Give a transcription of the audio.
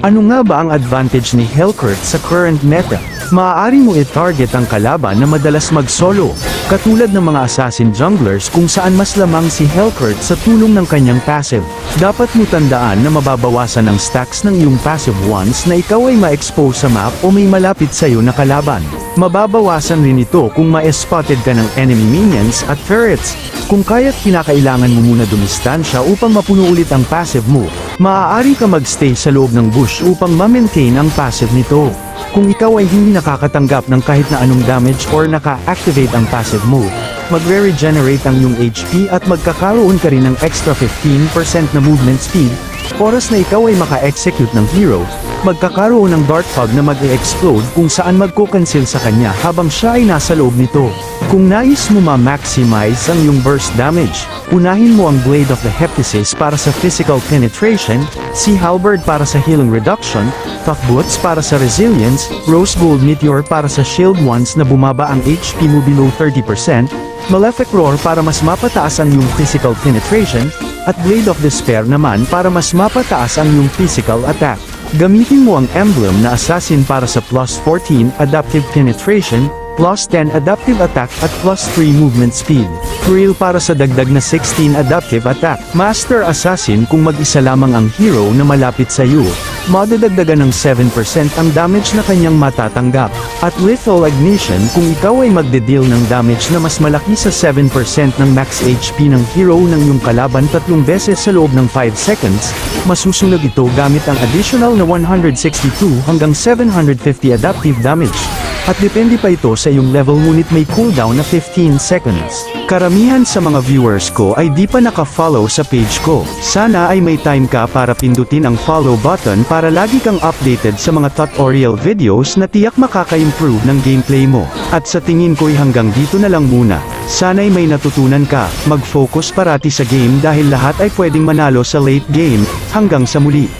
Ano nga ba ang advantage ni Hellcurt sa current meta? Maaari mo i-target ang kalaban na madalas mag-solo, katulad ng mga assassin junglers kung saan mas lamang si Hellcurt sa tulong ng kanyang passive. Dapat mo tandaan na mababawasan ang stacks ng iyong passive once na ikaw ay ma-expose sa map o may malapit sa iyo na kalaban. Mababawasan rin ito kung ma-spotted ka ng enemy minions at turrets. Kung kaya't kinakailangan mo muna dumistansya upang mapuno ulit ang passive mo, maaari ka magstay sa loob ng bush upang ma-maintain ang passive nito. Kung ikaw ay hindi nakakatanggap ng kahit na anong damage or naka-activate ang passive mo, magre-regenerate ang iyong HP at magkakaroon ka rin ng extra 15% na movement speed, oras na ikaw ay maka-execute ng hero, magkakaroon ng dart fog na mag-e-explode kung saan magko-cancel sa kanya habang siya ay nasa loob nito. Kung nais mo ma-maximize ang iyong burst damage, unahin mo ang Blade of the Heptasis para sa physical penetration, si Halberd para sa healing reduction, Tough Boots para sa resilience, Rose Gold Meteor para sa shield once na bumaba ang HP mo below 30%, Malefic Roar para mas mapataas ang iyong physical penetration, at Blade of Despair naman para mas mapataas ang iyong physical attack. Gamitin mo ang emblem na assassin para sa plus 14 adaptive penetration, plus 10 adaptive attack at plus 3 movement speed. Thrill para sa dagdag na 16 adaptive attack. Master Assassin kung mag-isa lamang ang hero na malapit sa iyo. Madadagdagan ng 7% ang damage na kanyang matatanggap. At Lethal Ignition kung ikaw ay magde-deal ng damage na mas malaki sa 7% ng max HP ng hero ng iyong kalaban tatlong beses sa loob ng 5 seconds, masusunog ito gamit ang additional na 162 hanggang 750 adaptive damage. At depende pa ito sa iyong level ngunit may cooldown na 15 seconds. Karamihan sa mga viewers ko ay di pa naka-follow sa page ko. Sana ay may time ka para pindutin ang follow button para lagi kang updated sa mga tutorial videos na tiyak makaka-improve ng gameplay mo. At sa tingin ko'y hanggang dito na lang muna. Sana'y may natutunan ka, mag-focus parati sa game dahil lahat ay pwedeng manalo sa late game. Hanggang sa muli.